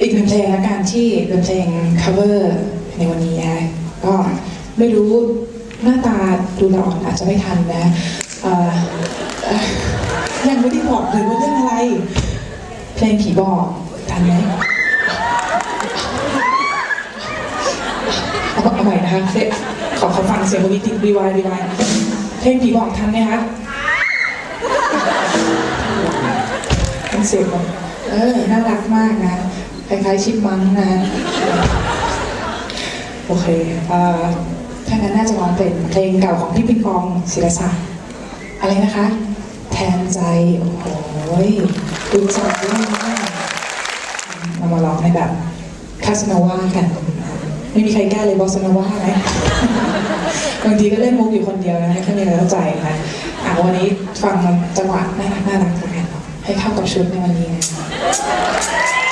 อีกหนึ่งเพลงละกันที่เป็นเพลง cover ในวันนี้นะก็ไม่รู้หน้าตาดูละอ่อนอาจจะไม่ทันนะยังไม่ได้บอกเลยว่าเรื่องอะไร เพลงผีบอกทันไหมเอาใหม่นะคะเสียขอขอฟังเสียงวันนี้ติดรีวายรีวายเพลงผีบอกทันไหมคะ เป็นเสียงแบบเออ น่ารักมากนะ คล้ายๆชิปมังนะ โอเคเอ่อถ้างั้นน่าจะร้องเป็นเพลงเก่าของพี่ปิงปองศิลศักดิ์อะไรนะคะ แทนใจ โอ้โหดูใจด้วยมากเรามาร้องในแบบคาสโนวากัน ไม่มีใครแก้เลยบอสโนวาไหมบางทีก็เล่นมุกอยู่คนเดียวนะไม่ค่อยมีใครเข้าใจนะอะวันนี้ฟังจังหวะน่ารักน่ารัก ให้เข้ากับชุดในวันนี้นะค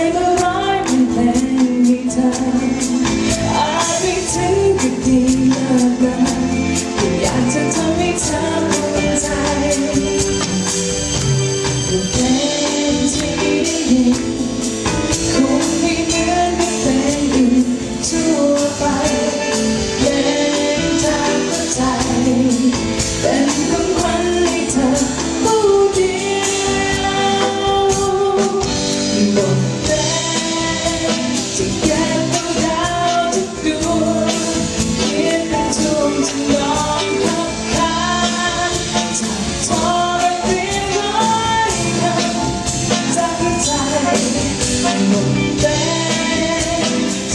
ก็บหัวใจมาร้อยเป็นเพลงให้เธออาจไม่ถึงกับดีเลิศนะแต่อยากจะทำให้เธอภูมิใจเพลงที่ได้ยินคงไม่เหมือนกับเพลงอื่นทั่ว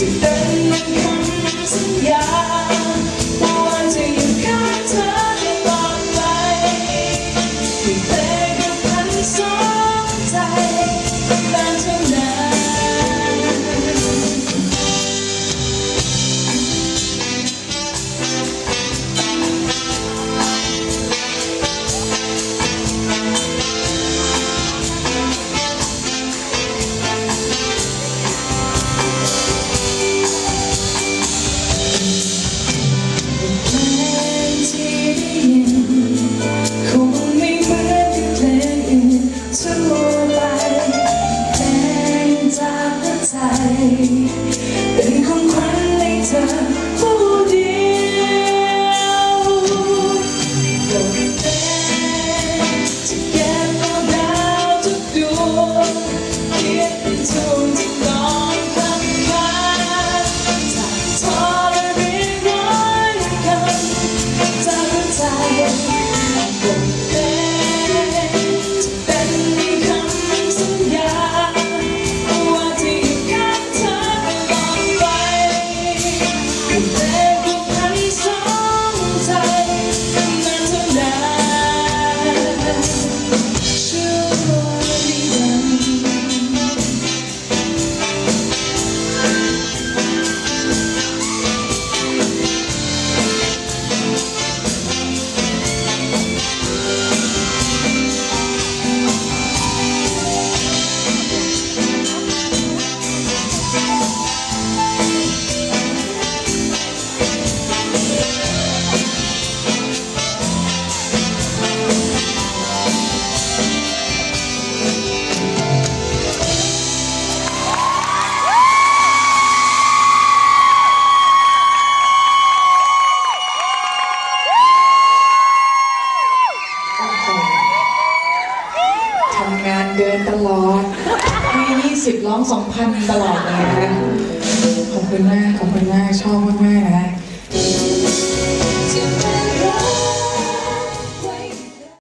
ร ว เดินตลอดให้ยี่สิบร้องสองพันตลอดนะขอบคุณมาก ขอบคุณมาก ชอบมาก ๆ นะ